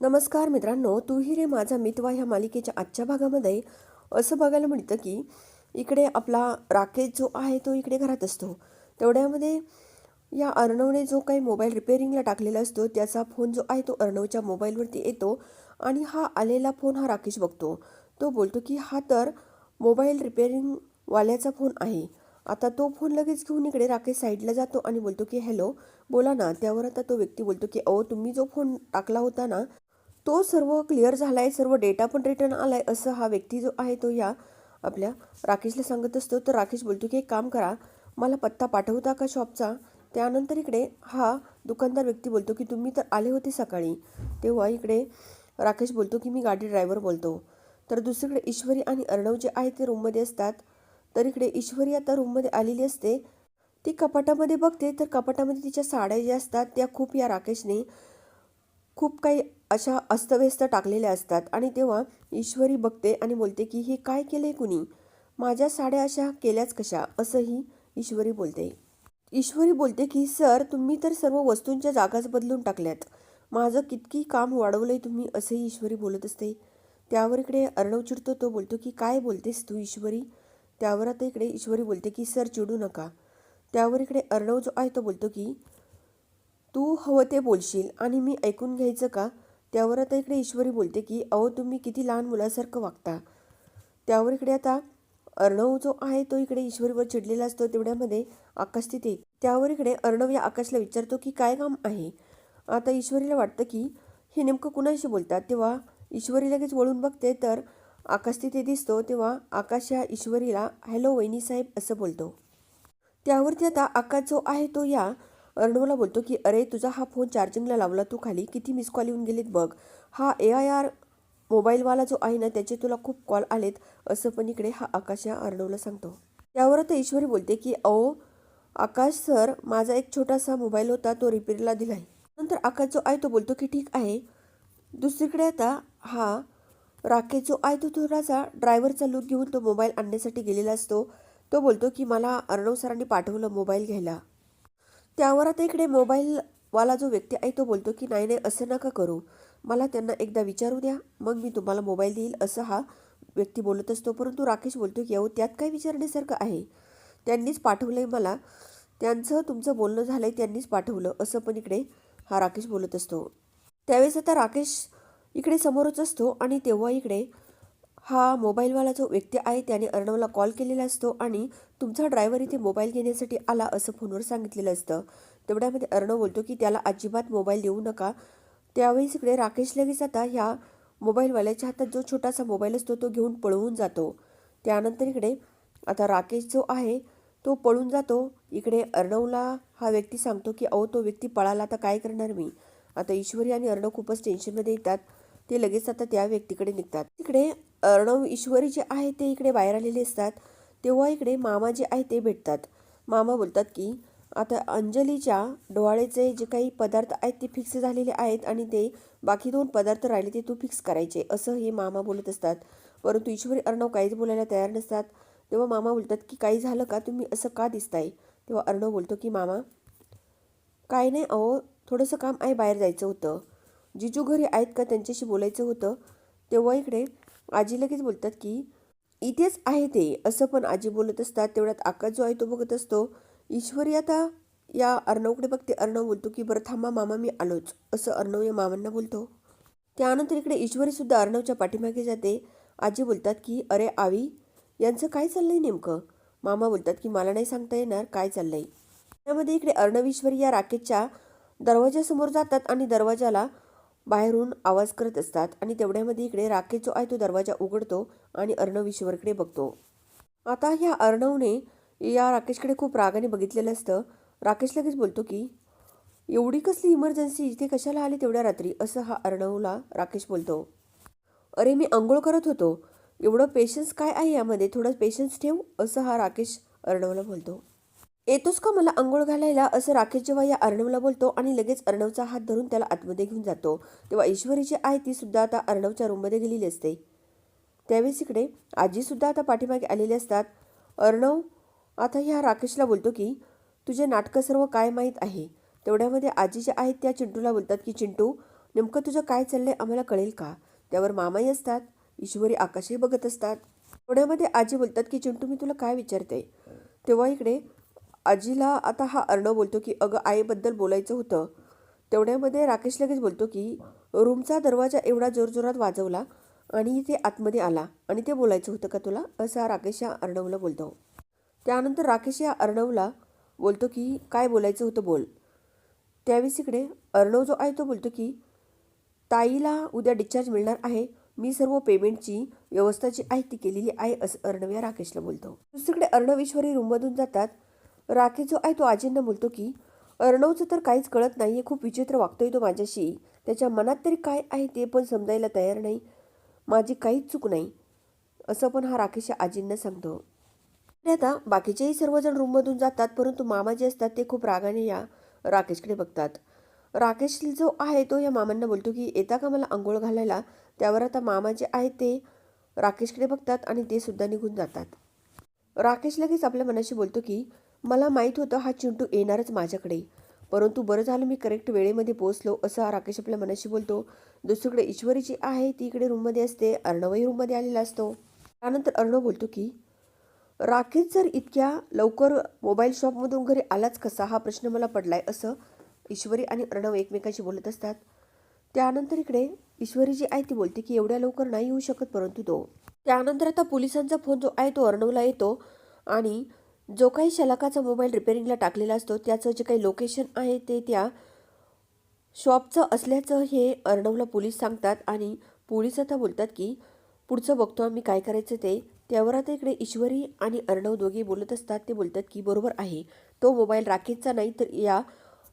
नमस्कार मित्रांनो तू रे माझा मितवा ह्या मालिकेच्या आजच्या भागामध्ये असं बघायला मिळतं की इकडे आपला राकेश जो आहे तो इकडे घरात असतो. तेवढ्यामध्ये या अर्णवने जो काही मोबाईल रिपेअरिंगला टाकलेला असतो त्याचा फोन जो आहे तो अर्णवच्या मोबाईलवरती येतो आणि हा आलेला फोन हा राकेश बघतो. तो बोलतो की हा तर मोबाईल रिपेअरिंगवाल्याचा फोन आहे. आता तो फोन लगेच घेऊन इकडे राकेश साईडला जातो आणि बोलतो की हॅलो बोला ना. त्यावर आता तो व्यक्ती बोलतो की अहो तुम्ही जो फोन टाकला होता ना तो सर्व क्लिअर झाला आहे सर्व डेटा पण रिटर्न आला आहे असं हा व्यक्ती जो आहे तो या आपल्या राकेशला सांगत असतो. तर राकेश बोलतो की एक काम करा मला पत्ता पाठवता का शॉपचा त्यानंतर इकडे हा दुकानदार व्यक्ती बोलतो की तुम्ही तर आले होते सकाळी. तेव्हा इकडे राकेश बोलतो की मी गाडी ड्रायव्हर बोलतो. तर दुसरीकडे ईश्वरी आणि अर्णव जे आहे ते रूममध्ये असतात. तर इकडे ईश्वरी आता रूममध्ये आलेली असते. ती कपाटामध्ये बघते. तर कपाटामध्ये तिच्या साड्या ज्या असतात त्या खूप या राकेशने खूप काही अशा अस्तव्यस्त टाकलेल्या असतात. आणि तेव्हा ईश्वरी बघते आणि बोलते की हे काय केले कुणी? माझ्या साड्या अशा केल्याच कशा? असंही ईश्वरी बोलते. ईश्वरी बोलते की सर तुम्ही तर सर्व वस्तूंच्या जागाच बदलून टाकल्यात. माझं कितकी काम वाढवलंय तुम्ही? असंही ईश्वरी बोलत असते. त्यावर इकडे अर्णव चिडतो. तो बोलतो की काय बोलतेस तू ईश्वरी? त्यावर आता इकडे ईश्वरी बोलते की सर चिडू नका. त्यावर इकडे अर्णव जो आहे तो बोलतो की तू हवं ते बोलशील आणि मी ऐकून घ्यायचं का? त्यावर आता इकडे ईश्वरी बोलते की अहो तुम्ही किती लहान मुलासारखं वागता. त्यावर इकडे आता अर्णव जो आहे तो इकडे ईश्वरीवर चिडलेला असतो तेवढ्यामध्ये आकाश तिथे त्यावर इकडे अर्णव या आकाशला विचारतो की काय काम आहे? आता ईश्वरीला वाटतं की हे नेमकं कुणाशी बोलतात? तेव्हा ईश्वरी लगेच वळून बघते तर आकाश तिथे दिसतो तेव्हा आकाश या ईश्वरीला हॅलो वहिनी साहेब असं बोलतो. त्यावरती आता आकाश जो आहे तो या अर्णवला बोलतो की अरे तुझा हा फोन चार्जिंगला लावला तू खाली किती मिस कॉल येऊन गेलेत बघ. हा ए आय आर मोबाईलवाला जो आहे ना त्याचे तुला खूप कॉल आलेत असं पण इकडे हा आकाश या अर्णवला सांगतो. त्यावर आता ईश्वरी बोलते की अहो आकाश सर माझा एक छोटासा मोबाईल होता तो रिपेअरला दिलाय. नंतर आकाश जो आहे तो बोलतो की ठीक आहे. दुसरीकडे आता हा राकेश जो आहे तो थोडासा ड्रायव्हरचा लुक घेऊन तो मोबाईल आणण्यासाठी गेलेला असतो. तो बोलतो की मला अर्णव सरांनी पाठवलं मोबाईल घ्यायला. त्यावर आता इकडे मोबाईलवाला जो व्यक्ती आहे तो बोलतो की नाही नाही असं नका करू. मला त्यांना एकदा विचारू द्या. मग मी तुम्हाला मोबाईल देईल असं हा व्यक्ती बोलत असतो. परंतु राकेश बोलतो की अहो त्यात काय विचारण्यासारखं आहे? त्यांनीच पाठवलं आहे मला. त्यांचं तुमचं बोलणं झालं आहे त्यांनीच पाठवलं असं पण इकडे हा राकेश बोलत असतो. त्यावेळेस आता राकेश इकडे समोरच असतो आणि तेव्हा इकडे हा मोबाईलवाला जो व्यक्ती आहे त्याने अर्णवला कॉल केलेला असतो आणि तुमचा ड्रायव्हर इथे मोबाईल घेण्यासाठी आला असं फोनवर सांगितलेलं असतं. तेवढ्यामध्ये अर्णव बोलतो की त्याला अजिबात मोबाईल देऊ नका. त्यावेळेस इकडे राकेश लगेच आता ह्या मोबाईलवाल्याच्या हातात जो छोटासा मोबाईल असतो तो घेऊन पळवून जातो. त्यानंतर इकडे आता राकेश जो आहे तो पळून जातो. इकडे अर्णवला हा व्यक्ती सांगतो की अहो तो व्यक्ती पळाला आता काय करणार मी? आता ईश्वरी आणि अर्णव खूपच टेन्शनमध्ये येतात. ते लगेच आता त्या व्यक्तीकडे निघतात. तिकडे अर्णव ईश्वरी जे आहे ते इकडे बाहेर आलेले असतात. तेव्हा इकडे मामा जे आहे ते भेटतात. मामा बोलतात की आता अंजलीच्या डोहाळेचे जे काही पदार्थ आहेत ते फिक्स झालेले आहेत आणि ते बाकी दोन पदार्थ राहिले ते तू फिक्स करायचे. असं हे मामा बोलत असतात. परंतु ईश्वरी अर्णव काहीच बोलायला तयार नसतात. तेव्हा मामा बोलतात की काही झालं का? तुम्ही असं का दिसताय? तेव्हा अर्णव बोलतो की मामा काय नाही अहो थोडंसं काम आहे बाहेर जायचं होतं. जिजू घरी आहेत का त्यांच्याशी बोलायचं होतं तेव्हा इकडे आजी लगेच बोलतात की इथेच आहे ते. असं पण आजी बोलत असतात तेवढ्यात आकाश जो आहे तो बघत असतो ईश्वरी आता या अर्णवकडे बघते. अर्णव बोलतो की बरं थांबा मामा मी आलोच. असं अर्णव या मामांना बोलतो. त्यानंतर इकडे ईश्वरीसुद्धा अर्णवच्या पाठीमागे जाते. आजी बोलतात की अरे आवी यांचं काय चाललंय नेमकं? मामा बोलतात की मला नाही सांगता येणार काय चाललंय? त्यामध्ये इकडे अर्णवेश्वरी या राकेशच्या दरवाजासमोर जातात आणि दरवाजाला बाहेरून आवाज करत असतात आणि तेवढ्यामध्ये इकडे राकेश जो आहे तो दरवाजा उघडतो आणि अर्णव ईश्वरकडे बघतो. आता ह्या अर्णवने या राकेशकडे खूप रागाने बघितलेलं असतं. राकेश लगेच बोलतो की एवढी कसली इमर्जन्सी इथे कशाला आली तेवढ्या रात्री? असं हा अर्णवला राकेश बोलतो. अरे मी आंघोळ करत होतो. एवढं पेशन्स काय आहे यामध्ये? थोडं पेशन्स ठेव असं हा राकेश अर्णवला बोलतो. येतोस का मला आंघोळ घालायला? असं राकेश जेव्हा या अर्णवला बोलतो आणि लगेच अर्णवचा हात धरून त्याला आतमध्ये घेऊन जातो. तेव्हा ईश्वरी जी आहे ती सुद्धा आता अर्णवच्या रूममध्ये गेलेली असते. त्यावेळेस इकडे आजीसुद्धा आता पाठीमागे आलेले असतात. अर्णव आता ह्या राकेशला बोलतो की तुझे नाटकं सर्व काय माहीत आहे? तेवढ्यामध्ये आजी जे आहेत त्या चिंटूला बोलतात की चिंटू नेमकं तुझं काय चाललंय आम्हाला कळेल का? त्यावर मामाही असतात ईश्वरी आकाशही बघत असतात. तेवढ्यामध्ये आजी बोलतात की चिंटू मी तुला काय विचारते? तेव्हा इकडे आजीला आता हा अर्णव बोलतो की अगं आईबद्दल बोलायचं होतं. तेवढ्यामध्ये राकेश लगेच बोलतो की रूमचा दरवाजा एवढा जोरजोरात वाजवला आणि ते आतमध्ये आला आणि ते बोलायचं होतं का तुला? असा राकेश या अर्णवला बोलतो. त्यानंतर राकेश या अर्णवला बोलतो की काय बोलायचं होतं बोल. त्यावेळेस इकडे अर्णव जो आहे तो बोलतो की ताईला उद्या डिस्चार्ज मिळणार आहे. मी सर्व पेमेंटची व्यवस्था जी आहे ती केलेली आहे असं अर्णव या राकेशला बोलतो. दुसरीकडे अर्णवेश्वरी रूममधून जातात. राकेश जो आहे तो आजींना बोलतो की अर्णवचं तर काहीच कळत नाही आहे खूप विचित्र वागतोय तो माझ्याशी. त्याच्या मनात तरी काय आहे ते पण समजायला तयार नाही. माझी काहीच चूक नाही. असं पण हा राकेश आजींना सांगतो. आणि आता बाकीचेही सर्वजण रूममधून जातात परंतु मामा जे असतात ते खूप रागाने या राकेशकडे बघतात. राकेश जो आहे तो या मामांना बोलतो की येता का मला आंघोळ घालायला? त्यावर आता मामा जे आहेत ते राकेशकडे बघतात आणि ते सुद्धा निघून जातात. राकेश लगेच आपल्या मनाशी बोलतो की मला माहीत होतं हा चिंटू येणारच माझ्याकडे. परंतु बरं झालं मी करेक्ट वेळेमध्ये पोहोचलो असं हा राकेश आपल्या मनाशी बोलतो. दुसरीकडे ईश्वरी जी आहे ती इकडे रूममध्ये असते अर्णवही रूममध्ये आलेला असतो. त्यानंतर अर्णव बोलतो की राकेश जर इतक्या लवकर मोबाईल शॉपमधून घरी आलाच कसा? हा प्रश्न मला पडलाय असं ईश्वरी आणि अर्णव एकमेकांशी बोलत असतात. त्यानंतर इकडे ईश्वरी जी आहे ती बोलते की एवढ्या लवकर नाही येऊ शकत परंतु तो. त्यानंतर आता पोलिसांचा फोन जो आहे तो अर्णवला येतो आणि जो काही शलाकाचा मोबाईल रिपेरिंगला टाकलेला असतो त्याचं जे काही लोकेशन आहे ते त्या शॉपचं असल्याचं हे अर्णवला पोलीस सांगतात आणि पोलीस आता बोलतात की पुढचं बघतो आम्ही काय करायचं ते. त्यावर आता इकडे ईश्वरी आणि अर्णव दोघे बोलत असतात. ते बोलतात की बरोबर आहे. तो मोबाईल राकेशचा नाही तर या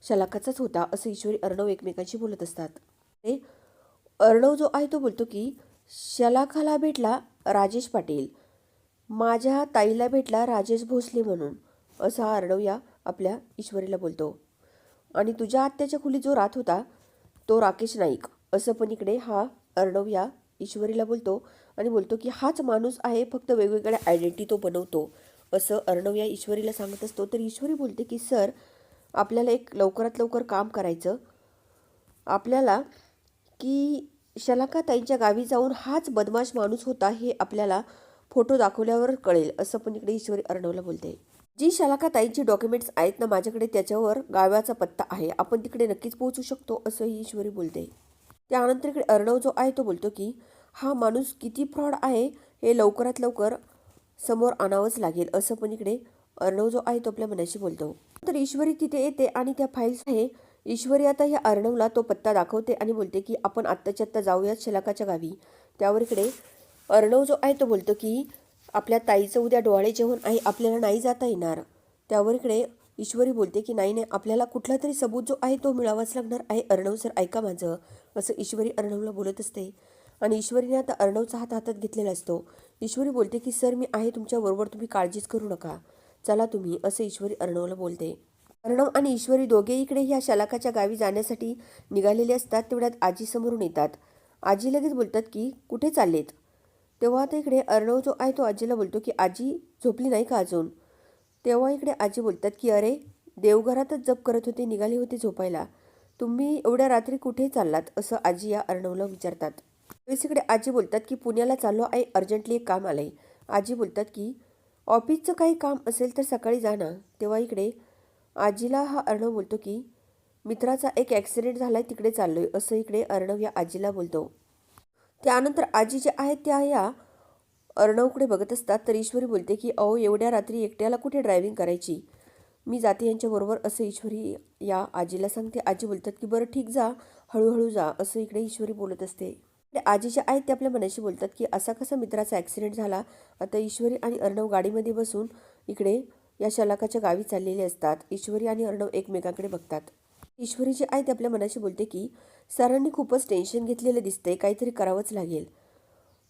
शलाकाचाच होता असं ईश्वरी अर्णव एकमेकांशी बोलत असतात. ते अर्णव जो आहे तो बोलतो की शलाखाला भेटला राजेश पाटील. माझ्या ताईला भेटला राजेश भोसले म्हणून असा हा या आपल्या ईश्वरीला बोलतो. आणि तुझ्या आत्याच्या खोलीत जो राहत होता तो राकेश नाईक असं पण इकडे हा अर्णव या ईश्वरीला बोलतो आणि बोलतो की हाच माणूस आहे फक्त वेगवेगळ्या आयडेंटिटी तो बनवतो असं अर्णव या ईश्वरीला सांगत असतो. तर ईश्वरी बोलते की सर आपल्याला एक लवकरात लवकर काम करायचं. आपल्याला की शलाका ताईंच्या गावी जाऊन हाच बदमाश माणूस होता हे आपल्याला फोटो दाखवल्यावर कळेल असं पण इकडे ईश्वरी अर्णवला बोलते. जी शलाका ताईंची डॉक्युमेंट्स आहेत ना माझ्याकडे त्याच्यावर गाव्याचा पत्ता आहे. आपण तिकडे नक्कीच पोहोचू शकतो असंही ईश्वरी बोलते. त्यानंतर इकडे अर्णव जो आहे तो बोलतो की हा माणूस किती फ्रॉड आहे हे लवकरात लवकर समोर आणावंच लागेल असं पण इकडे अर्णव जो आहे तो आपल्या मनाशी बोलतो. तर ईश्वरी तिथे येते आणि त्या फाईल्स आहे. ईश्वरी आता ह्या अर्णवला तो पत्ता दाखवते आणि बोलते की आपण आत्ताच्या आत्ता जाऊयात शलाकाच्या गावी. त्यावर इकडे अर्णव जो आहे तो बोलतो की आपल्या ताईचं उद्या डोळे जेवण आहे आपल्याला नाही जाता येणार. त्यावर इकडे ईश्वरी बोलते की नाही नाही आपल्याला कुठला तरी सबूत जो आहे तो मिळावाच लागणार आहे. अर्णव सर ऐका माझं. असं ईश्वरी अर्णवला बोलत असते. आणि ईश्वरीने आता अर्णवचा हात हातात घेतलेला असतो. ईश्वरी बोलते की सर मी आहे तुमच्याबरोबर तुम्ही काळजीच करू नका. चला तुम्ही असं ईश्वरी अर्णवला बोलते. अर्णव आणि ईश्वरी दोघे इकडे ह्या शलाकाच्या गावी जाण्यासाठी निघालेले असतात तेवढ्यात आजी समोरून येतात. आजी लगेच बोलतात की कुठे चाललेत? तेव्हा आता इकडे अर्णव जो आहे तो आजीला बोलतो की आजी झोपली नाही का अजून? तेव्हा इकडे आजी बोलतात की अरे देवघरातच जप करत होते निघाले होते झोपायला. तुम्ही एवढ्या रात्री कुठे चाललात? असं आजी या अर्णवला विचारतात. त्यावेळेस इकडे आजी बोलतात की पुण्याला चाललो आहे अर्जंटली एक काम आलंय. आजी बोलतात की ऑफिसचं काही काम असेल तर सकाळी जा ना. तेव्हा इकडे आजीला हा अर्णव बोलतो की मित्राचा एक ॲक्सिडेंट झाला आहे तिकडे चाललो आहे असं इकडे अर्णव या आजीला बोलतो. त्यानंतर आजी जे आहेत त्या या अर्णवकडे बघत असतात तर ईश्वरी बोलते की अहो एवढ्या रात्री एकट्याला कुठे ड्रायव्हिंग करायची? मी जाते यांच्याबरोबर असं ईश्वरी या आजीला सांगते. आजी बोलतात की बरं ठीक जा हळूहळू जा असं इकडे ईश्वरी बोलत असते. आजी जे आहेत ते आपल्या मनाशी बोलतात की असा कसा मित्राचा ॲक्सिडेंट झाला? आता ईश्वरी आणि अर्णव गाडीमध्ये बसून इकडे या शलाकाच्या गावी चाललेले असतात. ईश्वरी आणि अर्णव एकमेकांकडे बघतात. ईश्वरी आई आहे ते आपल्या मनाशी बोलते की सरांनी खूपच टेन्शन घेतलेलं दिसतंय काहीतरी करावंच लागेल.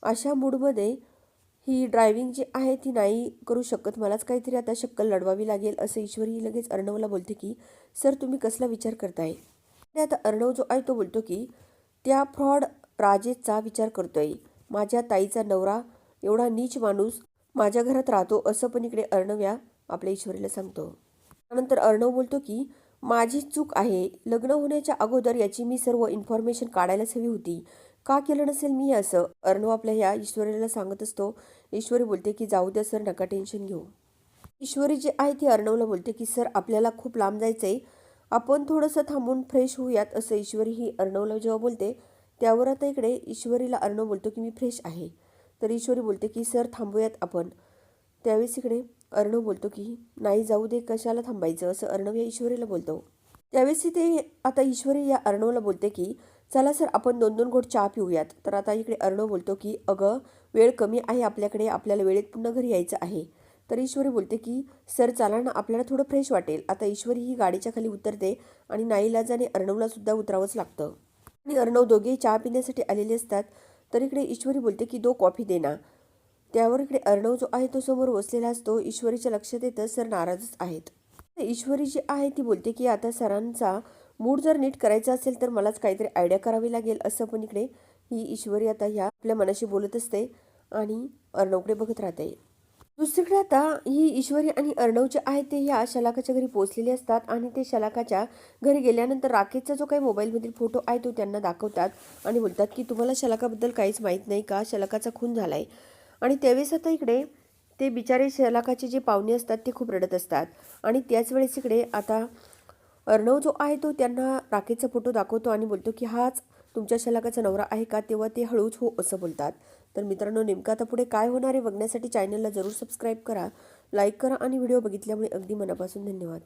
अशा मूडमध्ये ही ड्रायव्हिंग जी आहे ती नाही करू शकत. मलाच काहीतरी आता शक्कल लढवावी लागेल असं ईश्वरी लगेच अर्णवला बोलते की सर तुम्ही कसला विचार करताय? आणि आता अर्णव जो आहे तो बोलतो की त्या फ्रॉड राजेशचा विचार करतोय. माझ्या ताईचा नवरा एवढा नीच माणूस माझ्या घरात राहतो असं पण इकडे अर्णव या आपल्या ईश्वरीला सांगतो. त्यानंतर अर्णव बोलतो की माझी चूक आहे. लग्न होण्याच्या अगोदर याची मी सर्व इन्फॉर्मेशन काढायलाच हवी होती. का केलं नसेल मी असं? अर्णव आपल्या ह्या ईश्वरीला सांगत असतो. ईश्वरी बोलते की जाऊ द्या सर नका टेन्शन घेऊ. ईश्वरी जी आहे ती अर्णवला बोलते की सर आपल्याला खूप लांब जायचं आहे आपण थोडंसं थांबून फ्रेश होऊयात असं ईश्वरी ही अर्णवला जेव्हा बोलते त्यावर आता इकडे ईश्वरीला अर्णव बोलतो की मी फ्रेश आहे. तर ईश्वरी बोलते की सर थांबूयात आपण. त्यावेळेस इकडे अर्णव बोलतो की नाही जाऊ दे कशाला थांबायचं? असं अर्णव या ईश्वरीला बोलतो. त्यावेळेस ते आता ईश्वरी या अर्णवला बोलते की चला सर आपण दोन दोन घोट चहा पिऊयात. तर आता इकडे अर्णव बोलतो की अगं वेळ कमी आहे आपल्याकडे आपल्याला वेळेत पुन्हा घरी यायचं आहे. तर ईश्वरी बोलते की सर चला ना आपल्याला थोडं फ्रेश वाटेल. आता ईश्वरी ही गाडीच्या खाली उतरते आणि नाईलाजाने अर्णवला सुद्धा उतरावंच लागतं. आणि अर्णव दोघेही चहा पिण्यासाठी आलेले असतात. तर इकडे ईश्वरी बोलते की दो कॉफी दे ना त्यावर इकडे अर्णव जो आहे तो समोर बसलेला असतो. ईश्वरीच्या लक्षात येतं सर नाराजच आहेत. ईश्वरी जी आहे ती बोलते की आता सरांचा मूड जर नीट करायचा असेल तर मलाच काहीतरी आयडिया करावी लागेल. असं पण इकडे ही ईश्वरी आता ह्या आपल्या मनाशी बोलत असते आणि अर्णवकडे बघत राहते. दुसरीकडे आता ही ईश्वरी आणि अर्णव जे आहे ते ह्या शलाकाच्या घरी पोचलेले असतात आणि ते शलाकाच्या घरी गेल्यानंतर राकेशचा जो काही मोबाईलमधील फोटो आहे तो त्यांना दाखवतात आणि बोलतात की तुम्हाला शलाकाबद्दल काहीच माहीत नाही का? शलाकाचा खून झाला आहे आणि त्यावेळेस आता इकडे ते बिचारे शलाकाचे जे पाहुणे असतात ते खूप रडत असतात. आणि त्याच वेळेस इकडे आता अर्णव जो आहे तो त्यांना राकेशचा फोटो दाखवतो आणि बोलतो की हाच तुमच्या शलाकाचा नवरा आहे का? तेव्हा ते हळूच हो असं बोलतात. तर मित्रांनो नेमकं आता पुढे काय होणार आहे बघण्यासाठी चॅनलला जरूर सबस्क्राईब करा लाईक करा आणि व्हिडिओ बघितल्यामुळे अगदी मनापासून धन्यवाद.